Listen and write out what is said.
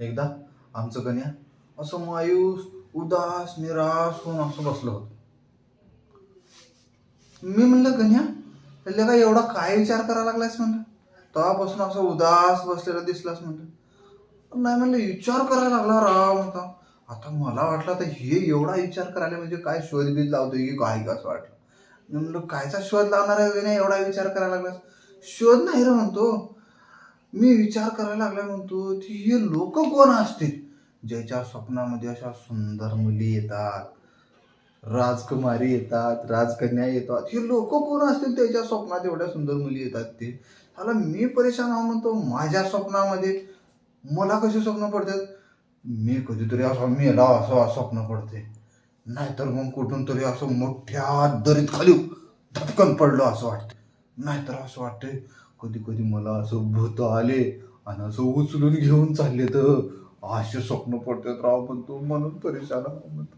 एकदा आमचं गण्या असं मायूस उदास निराश होऊन असं बसलं होतं. मी म्हणलं गण्या त्याला काय एवढा काय विचार करायला लागलायस? म्हणलं. तेव्हापासून असं उदास बसलेला दिसलास म्हणलं. नाही म्हणलं विचार करायला लागला राव म्हणता. आता मला वाटलं आता हे एवढा विचार करायला म्हणजे काय शोध बीज लावतोय की काय कसं वाटलं. मी म्हणलं कायचा शोध लावणार आहे गण्या एवढा विचार करायला लागलास. शोध नाही रे म्हणतो. मी विचार करायला लागला म्हणतो की हे लोक कोण असतील? ज्याच्या स्वप्नामध्ये अशा सुंदर मुली येतात राजकुमारी येतात राजकन्या येतात हे लोक कोण असतील त्याच्या स्वप्नात एवढ्या सुंदर मुली येतात ते? त्याला मी परेशान आहो म्हणतो माझ्या स्वप्नामध्ये मला कसे स्वप्न पडतात? मी कधीतरी असं मेला असं स्वप्न पडते. नाहीतर मग कुठून तरी असं मोठ्या दरीत खाली धपकन पडलो असं वाटतं. नाहीतर असं वाटतंय कधी कधी मला असं भूत आले आणि असं उचलून घेऊन चालले तर असे स्वप्न पडतात राव पण तू म्हणून परेशान म्हणतो